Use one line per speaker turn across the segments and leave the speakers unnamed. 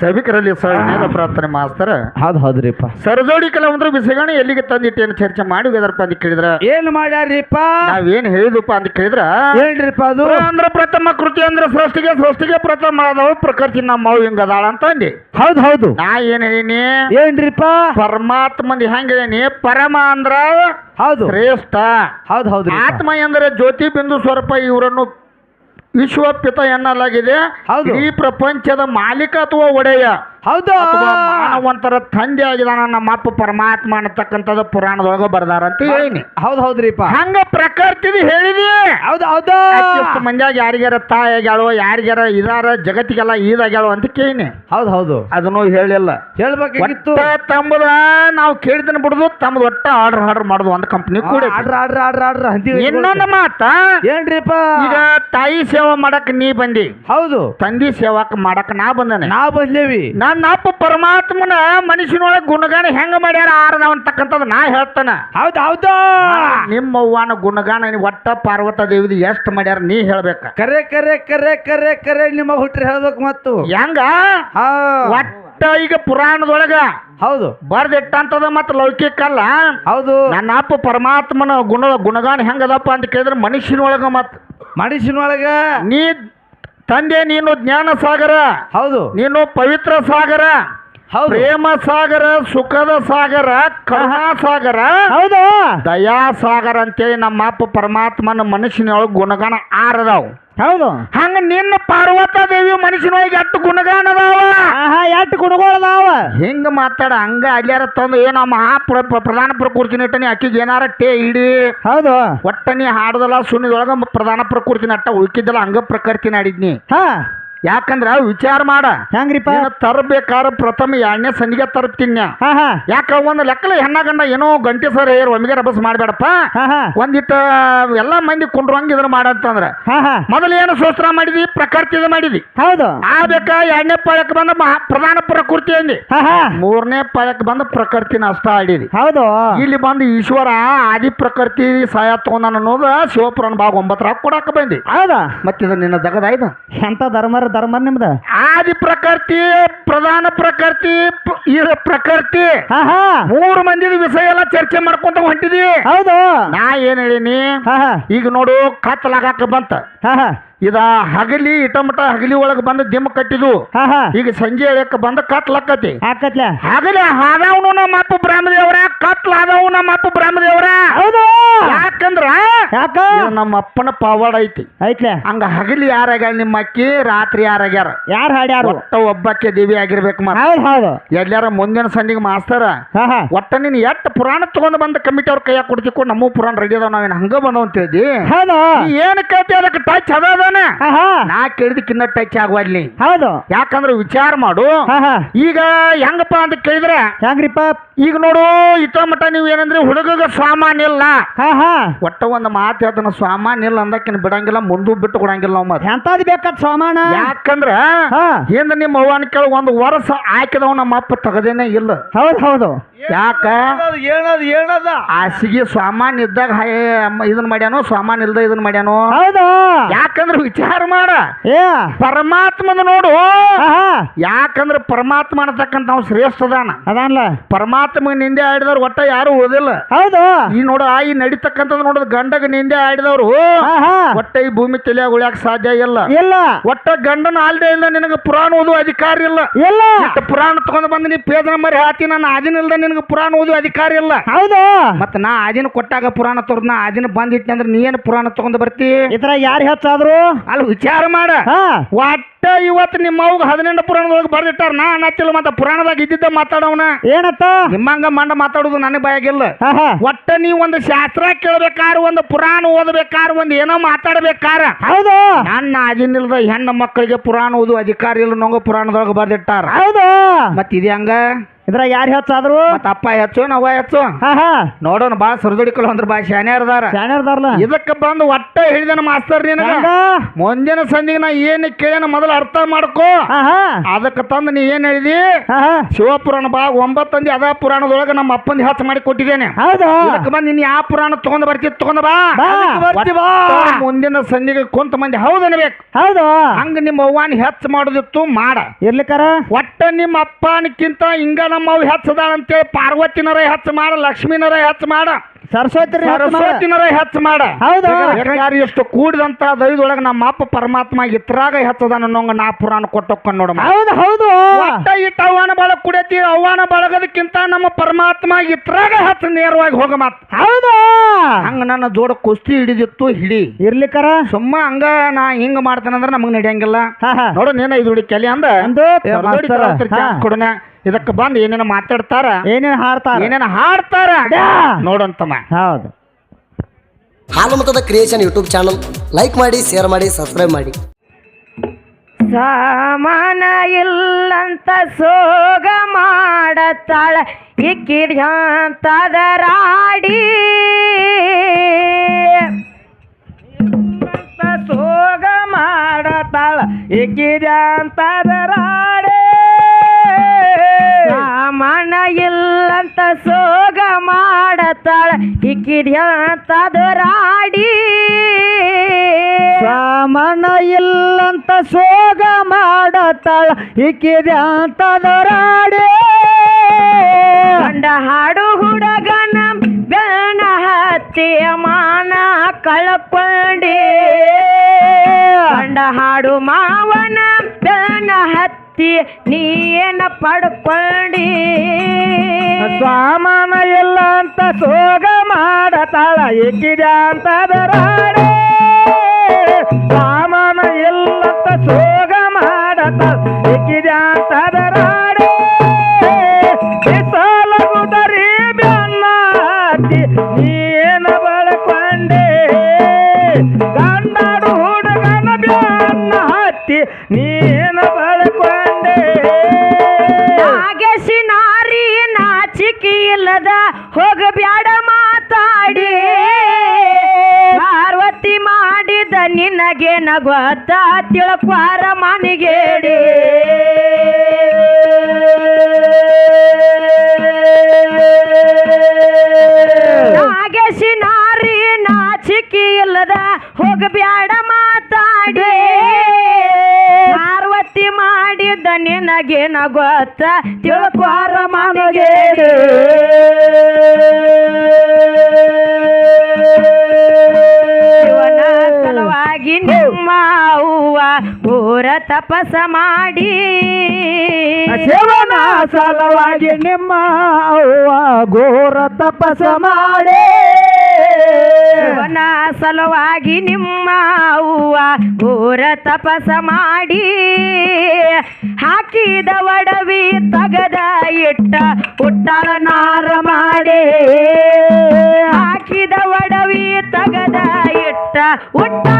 ಸಭಿಕರಲ್ಲಿ sir ಪ್ರಾರ್ಥನೆ ಮಾಸ್ತರ.
ಹೌದು ಹೌದ್ರಿಪ್ಪ.
ಸರಜೋಡಿ ಕೆಲವೊಂದ್ರ ಬಿಸಿಗಾಣಿ ಎಲ್ಲಿಗೆ ತಂದಿಟ್ಟೇನು ಚರ್ಚೆ ಮಾಡಿ ಹೋಗ್ಯದಪ್ಪ ಅಂತ ಕೇಳಿದ್ರ.
ಏನ್ ಮಾಡ್ಯಾರ್ರಿಪ್ಪ?
ನಾವೇನ್ ಹೇಳಿದಪ್ಪ ಅಂತ ಕೇಳಿದ್ರ.
ಹೇಳ್ರಿಪ್ಪ ಅದು?
ಅಂದ್ರ ಪ್ರಥಮ ಕೃತಿ ಅಂದ್ರ ಸೃಷ್ಟಿಗೆ ಸೃಷ್ಟಿಗೆ ಪ್ರಥಮ ಆದವು ಪ್ರಕೃತಿ ನಮ್ಮ ಅವು ಹಿಂಗದಾಳ ಅಂತ ಅಂದಿ.
ಹೌದು ಹೌದು.
ನಾ ಏನ್ ಹೇಳಿನಿ?
ಏನ್ರಿಪ್ಪ?
ಪರಮಾತ್ಮನ ಹೆಂಗ ಹೇಳಿನಿ? ಪರಮ ಅಂದ್ರ
ಹೌದು.
ಶ್ರೇಷ್ಠ.
ಹೌದು ಹೌದು
ಆತ್ಮ ಎಂದ್ರೆ ಜ್ಯೋತಿ ಬಿಂದು ಸ್ವರೂಪ ಇವರನ್ನು ವಿಶ್ವಪಿತ ಎನ್ನಲಾಗಿದೆ
ಹೌದು.
ಈ ಪ್ರಪಂಚದ ಮಾಲೀಕ ಅಥವಾ ಒಡೆಯ
ಹೌದು?
ಮಾನವಂತರ ತಂದೆ ಆಗಿದಾನ ನಮ್ಮ ಅಪ್ಪ ಪರಮಾತ್ಮ ಅನ್ನತಕ್ಕಂಥದ್ದು ಪುರಾಣದೊಳಗ ಬರ್ದಾರ ಅಂತ ಹೇಳಿನಿ.
ಹೌದು ಹೌದ್ರಿಪ್ಪ.
ಹಂಗ ಪ್ರಕೃತಿ ಹೇಳಿದಿ.
ಹೌದು ಹೌದು?
ಮಂದ್ಯಾಗ ಯಾರಿಗಾರ ತಾಯಿ ಆಗ್ಯಾಳು ಯಾರಿಗಾರ ಇದಾರ ಜಗತ್ತಿಗೆಲ್ಲ ಇದಾಗ್ಯಾಳು ಅಂತ ಕೇಳಿನಿ.
ಹೌದು ಹೌದು.
ಅದನ್ನು ಹೇಳಿಲ್ಲ. ಹೇಳ್ಬೇಕಿತ್ತು. ತಮ್ಮದ ನಾವು ಕೇಳಿದನ್ ಬಿಡುದು ತಮ್ಮದು ಒಟ್ಟ ಆರ್ಡರ್ ಆರ್ಡರ್ ಮಾಡುದು ಒಂದು ಕಂಪ್ನಿ ಕೂಡ
ಆರ್ಡರ್ ಆರ್ಡರ್ ಆರ್ಡರ್ ಆರ್ಡರ್
ಇನ್ನೊಂದು ಮಾತ
ಏನ್ರಿಪ್ಪ?
ಈಗ ತಾಯಿ ಸೇವಾ ಮಾಡಕ್ ನೀ ಬಂದಿ.
ಹೌದು.
ತಂದಿ ಸೇವಾಕ್ ಮಾಡಕ್ ನಾ ಬಂದನೆ.
ನಾ ಬಂದೇವಿ
ನನ್ನ ಅಪ್ಪ ಪರಮಾತ್ಮನ ಮನುಷ್ಯನೊಳಗೆ ಗುಣಗಾನ ಹೆಂಗ ಮಾಡ್ಯಾರ ಆರದವ ಅಂತಕ್ಕಂಥದ್ದು ನಾ ಹೇಳ್ತಾನ.
ಹೌದು ಹೌದು.
ನಿಮ್ಮ ಅವ್ವನ ಗುಣಗಾನ ನೀ ಒಟ್ಟ ಪಾರ್ವತ ದೇವಿದು ಎಷ್ಟು ಮಾಡ್ಯಾರ ನೀ ಹೇಳ್ಬೇಕ.
ಕರೆ ಕರೆ ಕರೆ ಕರೆ ಕರೆ ನಿಮ್ಮ ಹುಟ್ರಿ ಹೇಳ್ಬೇಕು ಮತ್ತು.
ಹೆಂಗ?
ಹಾ.
ಒಟ್ಟ ಈಗ ಪುರಾಣದೊಳಗ
ಹೌದು.
ಬರ್ದಿಟ್ಟಂತದ ಮತ್ತ ಲೌಕಿಕ ಅಲ್ಲ.
ಹೌದು.
ನನ್ನ ಅಪ್ಪ ಪರಮಾತ್ಮನ ಗುಣ ಗುಣಗಾನ ಹೆಂಗದಪ್ಪ ಅಂತ ಕೇಳಿದ್ರೆ ಮನುಷ್ಯನೊಳಗ ಮತ್.
ಮನುಷ್ಯನೊಳಗ
ನೀ ತಂದೆ ನೀನು ಜ್ಞಾನ ಸಾಗರ
ಹೌದು.
ನೀನು ಪವಿತ್ರ ಸಾಗರ.
ಹೌದು.
ಪ್ರೇಮ ಸಾಗರ ಸುಖದ ಸಾಗರ ಕರುಣಾ ಸಾಗರ
ಹೌದು.
ದಯಾ ಸಾಗರ ಅಂತೇಳಿ ನಮ್ಮ ಅಪ್ಪ ಪರಮಾತ್ಮನ ಮನುಷ್ಯನೊಳಗೆ ಗುಣಗಾನ ಆರದಾವ್.
ಹೌದು.
ಹಂಗ ನಿನ್ನ ಪಾರ್ವತ ದೇವಿ ಮನುಷ್ಯನೊಳಗೆ ಎಷ್ಟು ಗುಣಗಾನ ಅದಾವ?
ಎಷ್ಟು ಗುಣಗಳದಾವ
ಹಿಂಗ ಮಾತಾಡ ಹಂಗ ಅಲ್ಯಾರ ತಂದು ಏನೋ ಪ್ರ- ಪ್ರಧಾನ ಪ್ರಕೃತಿ ನಟನಿ ಅಕ್ಕಿಗೆ ಏನಾರ ಟೇ ಇಡಿ
ಹೌದು.
ಒಟ್ಟ ನೀ ಹಾಡದಲ್ಲ ಸುಣ್ಣಿದೊಳಗ ಪ್ರಧಾನ ಪ್ರಕೃತಿ ನಟ್ಟ ಉಳ್ಕಿದ್ದಲ್ಲ ಹಂಗ ಪ್ರಕೃತಿ ನಾಡಿದ್ನಿ.
ಹಾ.
ಯಾಕಂದ್ರ ವಿಚಾರ ಮಾಡ.
ಹೆಂಗ್ರಿಪ್ಪ?
ತರ್ಬೇಕಾರ ಪ್ರಥಮ ಎರಡನೇ ಸಂಧಿಗೆ ತರ್ತೀನಿ
ಹಾ ಹಾ.
ಯಾಕ ಒಂದ್ ಲೆಕ್ಕಲ ಹೆಣ್ಣ ಗಂಡ ಏನೋ ಗಂಟೆ ಸರ್ ಏರ್ ಒಮ್ಮಿಗೆ ರಭಸ್ ಮಾಡಬೇಡಪ್ಪ. ಒಂದಿಟ್ಟ ಎಲ್ಲ ಮಂದಿ ಕುಂಡ್ರಂಗ ಇದ್ರ ಮಾಡಂತಂದ್ರ.
ಹಾ ಹಾ.
ಮೊದಲು ಏನು ಶೋಸ್ತ್ರ ಮಾಡಿದಿ? ಪ್ರಕೃತಿ ಮಾಡಿದಿ.
ಹೌದು.
ಆಬೇಕ ಎರಡನೇ ಪಾಯಕ್ ಬಂದ ಪ್ರಧಾನ ಪ್ರಕೃತಿ ಅಂದಿ. ಮೂರನೇ ಪಾಯಕ್ ಬಂದ ಪ್ರಕೃತಿನ ಅಷ್ಟ ಆಡಿದಿ.
ಹೌದು.
ಇಲ್ಲಿ ಬಂದು ಈಶ್ವರ ಆದಿ ಪ್ರಕೃತಿ ಸಹಾಯ ತಗೊಂಡ ಅನ್ನೋದು ಶಿವಪುರನ್ ಭಾಗ ಒಂಬತ್ತರ ಕೊಡಾಕ ಬಂದಿ.
ಹೌದಾ?
ಮತ್ತಿದ ನಿನ್ನ ದಗದಾಯ್ತು
ಎಂತ ಧರ್ಮರ ಧರ್ಮ ನಿಮ್ದ?
ಆದಿ ಪ್ರಕೃತಿ ಪ್ರಧಾನ ಪ್ರಕೃತಿ ಪ್ರಕೃತಿ.
ಹಾ ಹಾ.
ಮೂರು ಮಂದಿ ವಿಷಯ ಎಲ್ಲ ಚರ್ಚೆ ಮಾಡ್ಕೊಂತ ಹೊಂಟಿದಿ.
ಹೌದು.
ನಾ ಏನ್ ಹೇಳಿನಿ?
ಹಾ ಹಾ.
ಈಗ ನೋಡು ಕತ್ತಲಾಗಾಕ ಬಂತ.
ಹಾ ಹಾ.
ಇದ ಹಗಲಿ ಇಟಮಟ ಹಗಲಿ ಒಳಗೆ ಬಂದು ದಿಮ್ಮ ಕಟ್ಟಿದು
ಹಾ ಹಾ.
ಈಗ ಸಂಜೆ ಹೇಳಕ್ ಬಂದ ಕತ್ಲಕ್ಕತಿ
ಹಾಕತ್ಲೆ.
ಹಗಲಿ ಹಾದವನು ನಮ್ಮ ಅಪ್ಪ ಬ್ರಹ್ಮದೇವ್ರ ಕತ್ಲಾದವು ನಮ್ಮ ಅಪ್ಪ ಬ್ರಹ್ಮದೇವ್ರ.
ಯಾಕ?
ಇದು ನಮ್ಮ ಅಪ್ಪನ ಪವಾಡ ಐತಿ.
ಐತ್ಲೆ?
ಹಂಗ ಹಗಲಿ ಯಾರಾಗ್ಯಾರ ನಿಮ್ಮ ಅಕ್ಕಿ ರಾತ್ರಿ ಯಾರಾಗ್ಯಾರ?
ಯಾರು ಹಾಡ್ಯಾರು?
ಒಟ್ಟ ಒಬ್ಬಕ್ಕೆ ದೇವಿ ಆಗಿರ್ಬೇಕು ಮತ್ತ
ಹೌದು ಹೌದು.
ಎಲ್ಲಾರ ಮುಂದಿನ ಸಂದಿಗೆ ಮಾಸ್ತರ
ಹಾ ಹಾ.
ಒಟ್ಟ ನೀನು ಎಷ್ಟು ಪುರಾಣ ತಗೊಂಡ್ ಬಂದ ಕಮಿಟಿ ಅವ್ರ ಕೈಯಾಗ ಕೊಡ್ತಿಕೊ ನಮ್ಮ ಪುರಾಣ ರೆಡಿ ಅದಾವ ನಾವೇನ್ ಹಂಗ ಬಂದವ್ ಅಂತ ಹೇಳಿ
ಹೌದು.
ನೀ ಏನ್ ಕೇಳ್ತಿ ಅದಕ್ಕೆ ಟಚ್ ಅದಾವನ
ಹಾ ಹಾ.
ನಾ ಕೇಳಿದಕ್ಕಿನ್ನ ಟಚ್ ಆಗುವಲ್ಲಿ
ಹೌದು.
ಯಾಕಂದ್ರೆ ವಿಚಾರ ಮಾಡು.
ಹಾ ಹಾ.
ಈಗ ಹೆಂಗಪ್ಪ ಅಂತ ಕೇಳಿದ್ರೆ?
ಹೆಂಗ್ರಿಪ್ಪ?
ಈಗ ನೋಡು ಇತ ಮಟ್ಟ ನೀವ್ ಏನಂದ್ರೆ ಹುಡುಗ ಸಾಮಾನ್ಯ ಇಲ್ಲ.
ಹಾ ಹಾ.
ಒಟ್ಟ ಒಂದು ಮಾತು ಹೇಳ್ತಾನ ಸಾಮಾನ್ಯ ಇಲ್ಲ ಅಂದಕ್ಕಿನ ಬಿಡಂಗಿಲ್ಲ ಮುಂದೂ ಬಿಟ್ಟು ಕೊಡಂಗಿಲ್ಲ ನಾವು ಮತ್ತೆ
ಎಂತದ್ ಬೇಕಾದ ಸಾಮಾನ?
ಯಾಕಂದ್ರ
ಹಾ.
ಹಿಂದ ನಿಮ್ಮ ಅವ್ವನ ಕೆಳಗೆ ಒಂದು ವರ್ಷ ಹಾಕಿದವ ನಮ್ಮ ಅಪ್ಪ ತಗದೇನೆ ಇಲ್ಲ.
ಹೌದು ಹೌದು.
ಯಾಕ?
ಏನದ ಏನದ
ಹಾಸಿಗೆ ಸಾಮಾನ್ ಇದ್ದಾಗ ಹೈ ಅಮ್ಮ ಇದನ್ ಮಾಡ್ಯಾನೋ ಸಾಮಾನ್ ಇಲ್ದ ಇದನ್ ಮಾಡ್ಯಾನೋ?
ಹೌದು?
ಯಾಕಂದ್ರೆ ವಿಚಾರ ಮಾಡ.
ಏ.
ಪರಮಾತ್ಮನ ನೋಡು. ಯಾಕಂದ್ರೆ ಪರಮಾತ್ಮ ಅನ್ನತಕ್ಕಂತ ನಾವು ಶ್ರೇಷ್ಠ ಅದಾನ.
ಅದಾನಲ್ಲ?
ಪರಮಾತ್ಮ ನಿಂದೆ ಆಡಿದವ್ರು ಒಟ್ಟ ಯಾರು ಉಳಿದಿಲ್ಲ.
ಹೌದು.
ಈ ನೋಡು ಆ ಈ ನಡಿತಕ್ಕಂಥದ್ದು ನೋಡಿದ ಗಂಡಗ ನಿಂದೆ ಆಡಿದವರು ಒಟ್ಟ ಈ ಭೂಮಿ ತಲೆಯಾಗ ಉಳಿಯಾಕ ಸಾಧ್ಯ ಇಲ್ಲ.
ಇಲ್ಲ.
ಒಟ್ಟ ಗಂಡನ ಆಲ್ದೇ ಇಲ್ಲ ನಿನಗೆ ಪುರಾಣ ಓದುವ ಅಧಿಕಾರ ಇಲ್ಲ.
ಇಲ್ಲ.
ಪುರಾಣ ತಗೊಂಡ್ ಬಂದ್ ನೀ ಪೇದನ ಮರಿ ಹಾಕಿ ನನ್ನ ಆದಿನ ಇಲ್ದ ನಿನಗೆ ಪುರಾಣ ಓದುವ ಅಧಿಕಾರ ಇಲ್ಲ.
ಹೌದು.
ಮತ್ತ ನಾ ಆದಿನ ಕೊಟ್ಟಾಗ ಪುರಾಣ ತೋರ್ದ ನಾ ಆದಿನ ಬಂದಿಟ್ಟೆ ಅಂದ್ರೆ ನೀ ಏನು ಪುರಾಣ ತಗೊಂಡ್ ಬರ್ತಿ?
ಇದ್ರ ಯಾರು ಹೆಚ್ಚಾದ್ರು?
ಅಲ್ಲಿ ವಿಚಾರ ಮಾಡ.
ಹಾ.
ಒಟ್ಟ ಇವತ್ತು ನಿಮ್ಮ ಅವ್ಗ ಹದಿನೆಂಟು ಪುರಾಣದೊಳಗೆ ಬರ್ದಿಟ್ಟಾರ. ನಾ ಅನ್ನತ್ತಿಲ್ಲ ಮತ್ತೆ ಪುರಾಣದಾಗ ಇದ್ದಿದ್ದ ಮಾತಾಡವನ.
ಏನತ್ತ?
ನಿಮ್ಮಂಗ ಮಂಡ ಮಾತಾಡುದು ನನಗೆ ಬಾಯಾಗಿಲ್ಲ. ಒಟ್ಟ ನೀ ಒಂದು ಶಾಸ್ತ್ರ ಕೇಳಬೇಕಾರ ಒಂದು ಪುರಾಣ ಓದಬೇಕಾರ ಒಂದು ಏನೋ ಮಾತಾಡ್ಬೇಕಾರ.
ಹೌದು.
ನನ್ನ ಆದಿನಿಲ್ದ ಹೆಣ್ಣು ಮಕ್ಕಳಿಗೆ ಪುರಾಣ ಓದು ಅಧಿಕಾರ ಇಲ್ಲ ನಂಗ ಪುರಾಣದೊಳಗೆ ಬರ್ದಿಟ್ಟಾರ.
ಹೌದು.
ಮತ್ತೆ ಇದು ಹಂಗ?
ಇದ್ರಾಗ ಯಾರು ಹೆಚ್ಚಾದ್ರು?
ಆದ್ರು ಅಪ್ಪ ಹೆಚ್ಚು ನವ ಹೆಚ್ಚು.
ಹಾ ಹಾ.
ನೋಡೋಣ ಬಾ ಸುರದುಡಿಕಲ್ ಅಂದ್ರ ಬಾ ಶಾನ್ಯಾರ್ದಾರ
ಶಾಣ್ಯರ್ದಾರ್ಲ
ಇದಕ್ಕೆ ಬಂದು ಒಟ್ಟ ಹೇಳಿದನ ಮಾಸ್ತರ್ ನಿನಗ.
ಹೆಂಗ?
ಮುಂದಿನ ಸಂಜೆಗೆ ನಾ ಏನ್ ಕೇಳ್ಯಾನ ಮೊದಲು ಅರ್ಥ ಮಾಡ್ಕೋ.
ಹಾ ಹಾ.
ಅದಕ್ಕ ತಂದು ನೀ ಏನ್ ಹೇಳಿದಿ?
ಹಾ ಹಾ.
ಶಿವಪುರಾಣ ಬಾ ಒಂಬತ್ತಂದಿ ಅದ ಪುರಾಣದೊಳಗೆ ನಮ್ಮ ಅಪ್ಪನ ಹೆಚ್ಚು ಮಾಡಿ ಕೊಟ್ಟಿದ್ದೇನೆ.
ಹೌದು.
ಇದಕ್ಕೆ ಬಂದು ನೀನ್ ಯಾವ ಪುರಾಣ ತಗೊಂಡ್ ಬರ್ತಿ ತಗೊಂಡ್ ಬಾ.
ಬಾ.
ಒಟ್ಟ ಮುಂದಿನ ಸಂಜೆಗೆ ಕುಂತ ಮಂದಿ ಹೌದನ್ಬೇಕು
ಹೌದು.
ಹಂಗ ನಿಮ್ಮ ಅವ್ವಾನ ಹೆಚ್ಚು ಮಾಡೋದಿತ್ತು ಮಾಡ.
ಇರ್ಲಿಕ್ಕಾರ?
ಒಟ್ಟ ನಿಮ್ಮ ಅಪ್ಪನಕ್ಕಿಂತ ಹಿಂಗ ಅವ್ ಹೆಚ್ಚದಾಳ ಅಂತೇಳಿ ಪಾರ್ವತಿನರ ಹೆಚ್ಚು ಮಾಡ ಲಕ್ಷ್ಮೀನರ ಹೆಚ್ಚು ಮಾಡ
ಸರಸ್ವತಿ
ಸರಸ್ವತಿನರ ಹೆಚ್ಚು ಮಾಡ.
ಹೌದಾ.
ಯಾರು ಎಷ್ಟು ಕೂಡಿದಂತ ದೈದೊಳಗ ನಮ್ಮ ಅಪ್ಪ ಪರಮಾತ್ಮ ಇತ್ರಾಗ ಹೆಚ್ಚದ ಅನ್ನೋಂಗ ನಾ ಪುರಾಣ ಕೊಟ್ಟೊಕ್ಕ ನೋಡ
ಹೌದು ಹೌದು.
ಒಟ್ಟ ಇಟ್ಟ ಅವನ ಬಳಗ ಕುಡಿಯತಿ ಅವನ ಬಳಗದಕ್ಕಿಂತ ನಮ್ಮ ಪರಮಾತ್ಮ ಇತ್ರಾಗ ಹೆಚ್ಚು ನೇರವಾಗಿ ಹೋಗ ಮಾತ್.
ಹೌದು.
ಹಂಗ ನನ್ನ ಜೋಡ ಕುಸ್ತಿ ಹಿಡಿದಿತ್ತು ಹಿಡಿ.
ಇರ್ಲಿಕ್ಕರ
ಸುಮ್ಮ ಹಂಗ ನಾ ಹಿಂಗ ಅಂದ್ರೆ ನಮಗ್ ನಡೆಯಂಗಿಲ್ಲ. ನೋಡು ನೀನ ಇದು ಹುಡುಕಿ ಕಲಿ ಅಂದ.
ಅಂದು
ಏ, ಹೊರಗಡೆ
ಮಾಸ್ತರ,
ಕಳ್ಸ್ತಾರೆ
ಹಾ.
chance ಕೊಡೋಣ ಇದಕ್ಕೆ ಬಂದು ಏನೇನು ಮಾತಾಡ್ತಾರ?
ಏನೇನು ಹಾಡ್ತಾರ?
ಏನೇನು ಹಾಡ್ತಾರ?
ಅಡ್ಯಾ.
ನೋಡಂತಮ್ಮ
ಹೌದು.
ಹಾಲುಮತದ ಕ್ರಿಯೇಷನ್ ಯೂಟ್ಯೂಬ್ ಚಾನಲ್ ಲೈಕ್ ಮಾಡಿ ಶೇರ್ ಮಾಡಿ ಸಬ್ಸ್ಕ್ರೈಬ್ ಮಾಡಿ.
ಸಾಮಾನ ಇಲ್ಲಂತ ಸೋಗ ಮಾಡತ್ತಾಳ ಇಕ್ಕಿಡ್ಯಾಂತದರಾಡಿ
ಸೋಗ ಮಾಡತಾಳ. ಇಕ್ಕಿದ ಅಂತದರಾಡೆ
ಸೋಗ ಮಾಡತ್ತಾಳ ಇಕ್ಕಿಡ್ಯಾಂತದರಾಡಿ
ಸಾಮಾನ ಇಲ್ಲಂತ ಸೋಗ ಮಾಡತಾಳ ಅಂತದರಾಡೆ
ಕಂಡ ಹಾಡು ಹುಡುಗನ ಬೆಣ ಹತ್ತಿಯ ಮಾನ ಕಳಪಂಡಿ. ಕಂಡ ಹಾಡು ಮಾವನ ಬೆಣ ಹತ್ತಿ ನೀನ ಪಡ್ಕೊಂಡಿ.
ಸ್ವಾಮನ ಎಲ್ಲ ಅಂತ ಸೋಗ ಮಾಡತಾಳ ಇಕ್ಕಿದ ಅಂತದರಾಡೆ ಸ್ವಾಮನ ಅಂತ ಸೋಗ ಮಾಡತಾಳ ಇಕ್ಕಿದ ಅಂತದರಾಡೆ ಬಿಸಲಗುದರಿ ಬೆನ್ನಾತಿ ನೀನ ಬಳಕೊಂಡೆ. ಗಂಡಾಡು ಹುಡುಗನ ನೀನ ಬಳಕೊಂಡೆ.
ಇಲ್ಲದ ಹೋಗಬ್ಯಾಡ ಮಾತಾಡಿ. ಪಾರ್ವತಿ ಮಾಡಿದ ನಿನಗೆ ಗೊತ್ತ ತಿಳ್ಕ್ವಾರ ಮನಿಗೇಡಿ ನಾಗೇಶಿ ನಾರಿ ನಾಚಿಕೆ ಇಲ್ಲದ ಹೋಗಬ್ಯಾಡ ಮಾತಾಡಿ. ಪಾರ್ವತಿ ಮಾಡಿದ ನಿನಗೆ ಗೊತ್ತ ತಪಸ ಮಾಡಿ.
ಶಿವನ ಸಲವಾಗಿ ನಿಮ್ಮ ಅವ್ವ ಘೋರ ತಪಸ ಮಾಡಿ.
ಶಿವನ ಸಲುವಾಗಿ ನಿಮ್ಮ ಅವ್ವ ಘೋರ ತಪಸ ಮಾಡಿ. ಹಾಕಿದ ಒಡವಿ ತಗದ ಇಟ್ಟ ಉಟ್ಟಳ ನಾರ ಮಾಡಿ. ಹಾಕಿದ ಒಡವಿ ತಗದ ಇಟ್ಟ ಉಟ್ಟಳ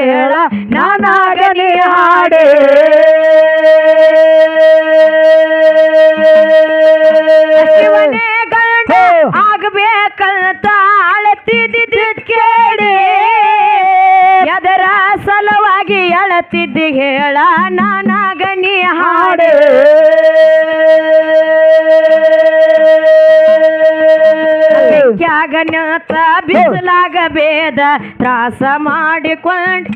ಹೇಳ ನಾನಾಗಲಿ ಹಾಡೆ. ಶಿವನೇ ಅಳತಿದ್ದಿ ಹೇಳ ನಾನಾಗನಿ ಹಾಡು. ಜಾಗನಾಥ ಬಿಸಿಲಾಗ ಬೇದ ತ್ರಾಸ ಮಾಡಿಕೊಂಡ್.